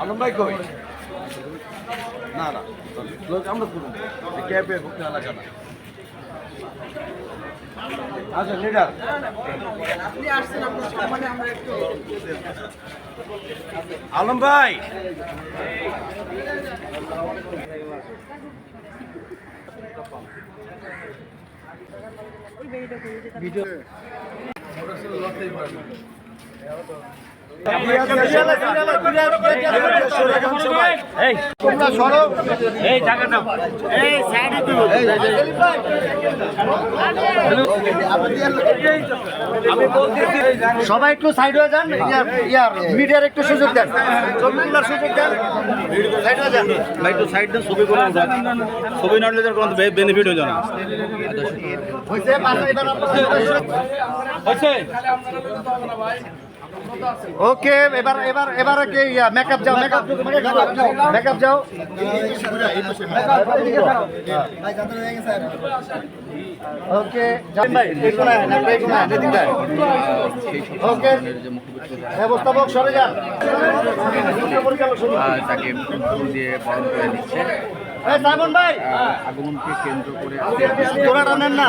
আলম ভাই কই? না না লোক আমরা করুন ক্যাবে ভুক্ত এলাকা না। আচ্ছা লিডার আপনি আসছেন আপনার সম্মানে আমরা একটু আলম ভাই। সবাই একটু সাইড হয়ে যান ইয়ার মিডিয়ার একটু সুযোগ দেন। সুযোগ দেন। সাইড হয়ে যান। ভাই তো সাইড দেন ছবি করে ছবি না উঠলে কোনো বেনিফিট হয়ে না। হয়েছে এবার ওকে এবার এবার এবার কে ইয়া মেকআপ যাও মেকআপ মেকআপ যাও। ওকে ভাই ব্যবস্থাপক সরে যান। তাকে ফুল দিয়ে বরণ করে আগমনকে কেন্দ্র করে তোরা টানেন না।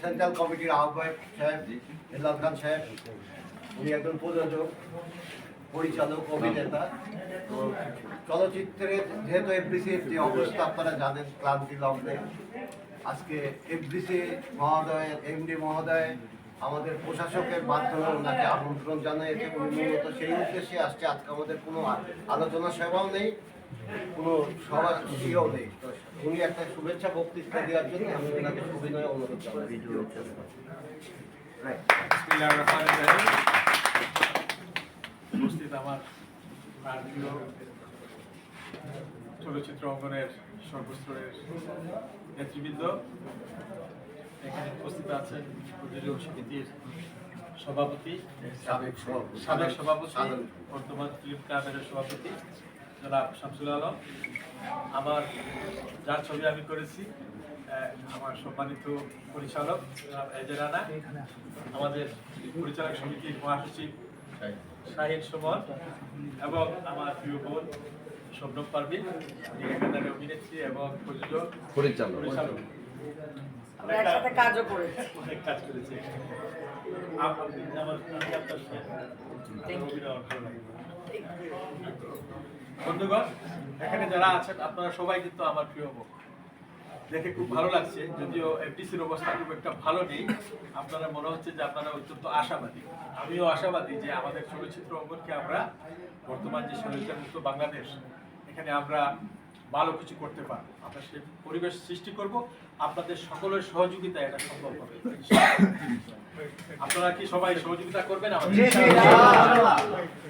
সেন্ট্রাল কমিটির আহ্বায়ক সাহেব হেলাল খান সাহেব, উনি একজন প্রযোজক, পরিচালক, অভিনেতা। তো চলচ্চিত্রের যেহেতু এফডিসির যে অবস্থা, আপনারা জানেন ক্লান্তি লগ্নে। আজকে এফডিসি মহোদয়, এমডি মহোদয় আমাদের প্রশাসকের মাধ্যমে ওনাকে আমন্ত্রণ জানিয়েছে উনি মূলত সেই উদ্দেশ্যে আসছে। আজকে আমাদের কোনো আলোচনা সেবাও নেই কোনো সভা ইয়েও নেই। তো উনি একটা শুভেচ্ছা বক্তৃতা দেওয়ার জন্য আমি ওনাকে সুবিনয় অনুরোধ জানাই। উপস্থিত আমার চলচ্চিত্র অঙ্গনের সর্বস্তরের নেতৃবৃন্দ এখানে উপস্থিত আছেন প্রযোজক সমিতির সভাপতি সাবেক সভাপতি। বর্তমান ফিল্ম ক্লাবের সভাপতি জনাব শামসুল আলম। আমার যার ছবি আমি করেছি আমার সম্মানিত পরিচালক জনাব রানা। আমাদের পরিচালক সমিতির মহাসচিব শাহিদ সুমন এবং আমার প্রিয় বোন পারভিন। উনি এখানকার অভিনেত্রী এবং প্রযোজক পরিচালক। পরিচালক। আমরা একসাথে কাজও করেছি। অনেক কাজ করেছে। বন্ধুগণ এখানে যারা আছেন আপনারা সবাই কিন্তু আমার প্রিয় বোন দেখে খুব ভালো লাগছে যদিও এফডিসির অবস্থা খুব একটা ভালো নেই। আপনারা মনে হচ্ছে যে আপনারা অত্যন্ত আশাবাদী। আমিও আশাবাদী যে আমাদের চলচ্চিত্র অঙ্গনকে আমরা বর্তমান যে মুক্ত বাংলাদেশ এখানে আমরা ভালো কিছু করতে পারব। আমরা সে পরিবেশ সৃষ্টি করব আপনাদের সকলের সহযোগিতা এটা সম্ভব হবে। আপনারা কি সবাই সহযোগিতা করবেন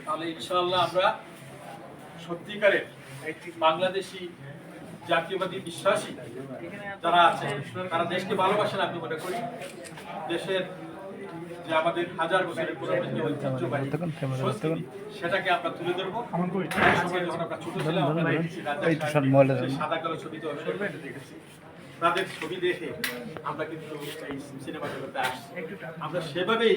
তাহলে ইনশাল্লাহ আমরা সত্যিকারের একটি বাংলাদেশি জাতীয়বাদী বিশ্বাসী যারা আছে তারা দেশকে ভালোবাসেন আমি মনে করি। দেশের যে আমাদের হাজার বছরের পুরনো যে ঐতিহ্যবাহী সেটাকে আমরা তুলে ধরবো। সময় যখন আমরা ছোট ছিলাম আমরা দেখেছি সাদা কালো ছবিতে অভিনয় করতে দেখেছি। তাদের ছবি দেখে আমরা কিন্তু এই সিনেমা জগতে আসছি। আমরা সেভাবেই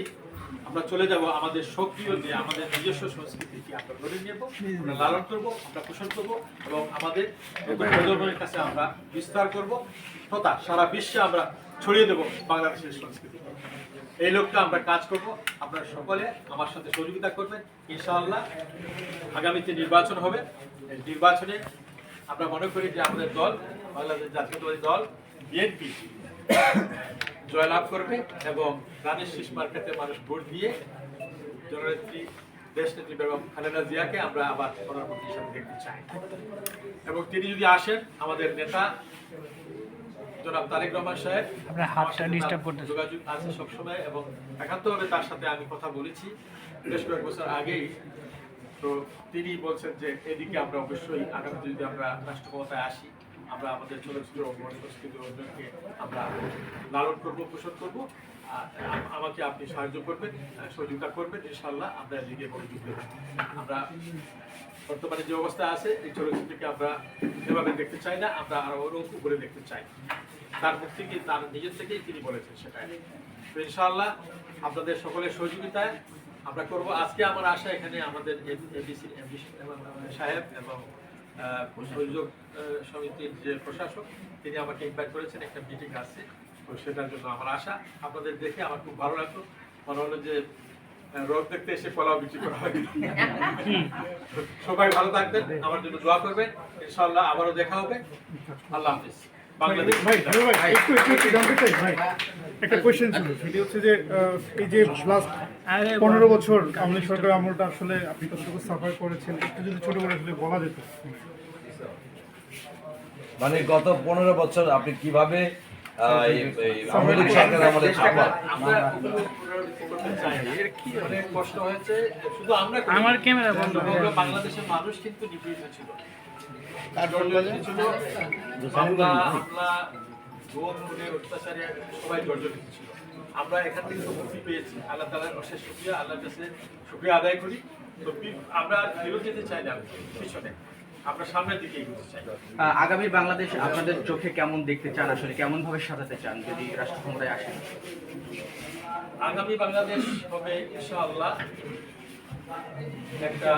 আমরা চলে যাব। আমাদের সক্রিয় যে আমাদের নিজস্ব সংস্কৃতিকে আমরা ধরে নেব আমরা লালন করব আমরা পোষণ করব এবং আমাদের নতুন প্রজন্মের কাছে আমরা বিস্তার করব। তথা সারা বিশ্বে আমরা ছড়িয়ে দেব বাংলাদেশের সংস্কৃতি। এই লোকটা আমরা কাজ করব। আপনারা সকলে আমার সাথে সহযোগিতা করবেন, ইনশাআল্লাহ। আগামীতে নির্বাচন হবে নির্বাচনে আমরা মনে করি যে আমাদের দল, বাংলাদেশ জাতীয়তাবাদী দল, বিএনপি, জয়লাভ করবে এবং রানের শীষ মার্কেটে মানুষ ভোট দিয়ে জননেত্রী, দেশনেত্রী বেগম খালেদা জিয়াকে আমরা আবার প্রধানমন্ত্রী হিসাবে দেখতে চাই। এবং তিনি যদি আসেন, আমাদের নেতা জনাব তারেক রহমান সাহেব আপনার হাতটা তার করতেছে। যোগাযোগ আছে সবসময় এবং একান্তভাবে তার সাথে আমি কথা বলেছি বেশ কয়েক বছর আগেই। তো তিনি বলছেন যে এদিকে আমরা অবশ্যই আগামীতে যদি আমরা রাষ্ট্র ক্ষমতায় আসি আমরা আমাদের চলচ্চিত্র ও সংস্কৃতি অর্জনকে আমরা লালন করব পোষণ করব। আমাকে আপনি সাহায্য করবেন সহযোগিতা করবেন ইনশাল্লাহ আমরা এদিকে মনোযোগ দেব। আমরা বর্তমানে যে অবস্থা আছে এই চলচ্চিত্রকে আমরা এভাবে দেখতে চাই না আমরা আরও অনেক উপরে দেখতে চাই। তার মুখ থেকে তার নিজের থেকেই তিনি বলেছেন সেটাই। তো ইনশাআল্লাহ আপনাদের সকলের সহযোগিতায় আমরা করব। আজকে আমার আশা এখানে আমাদের সাহেব এবং সংযোগ সমিতির যে প্রশাসক, তিনি আমাকে ইনভাইট করেছেন, একটা মিটিং আছে। তো সেটার জন্য আমার আশা। আপনাদের দেখে আমার খুব ভালো লাগল। মনে হলো যে রোদ দেখতে এসে পোলাও বিক্রি করা হয়। সবাই ভালো থাকবেন, আমার জন্য দোয়া করবেন। ইনশাল্লাহ আবারও দেখা হবে। আল্লাহ হাফিজ। বাংলাদেশ ভাই ভাই ভাই একটু একটু একটু জানতে চাই ভাই। একটা কোয়েশ্চেন ছিল সেটি হচ্ছে যে এই যে লাস্ট পনেরো বছর আওয়ামী সরকার আমলটা আসলে আপনি কতটুকু সাফার করেছেন। একটু যদি ছোট করে আসলে বলা যেত। মানে গত পনেরো বছর আপনি কীভাবে থাকবেন আমরা ক্যামেরা বন্ধ বাংলাদেশের মানুষ কিন্তু নিপীড়িত ছিল। অত্যাচারে সবাই জর্জরিত ছিল। আমরা এখান থেকে তো মুক্তি পেয়েছি। আল্লাহ তালার অশেষ শুক্রিয়া আল্লাহর কাছে শুক্রিয়া আদায় করি। তো আমরা ফেরত যেতে চাই না পিছনে। আমরা সামনের দিকে এগোতে চাই। আগামী বাংলাদেশ আপনাদের চোখে কেমন দেখতে চান? আসলে কেমন ভাবে সাজাতে চান যদি রাষ্ট্র ক্ষমতায় আসেন? আগামী বাংলাদেশ হবে ইনশাআল্লাহ একটা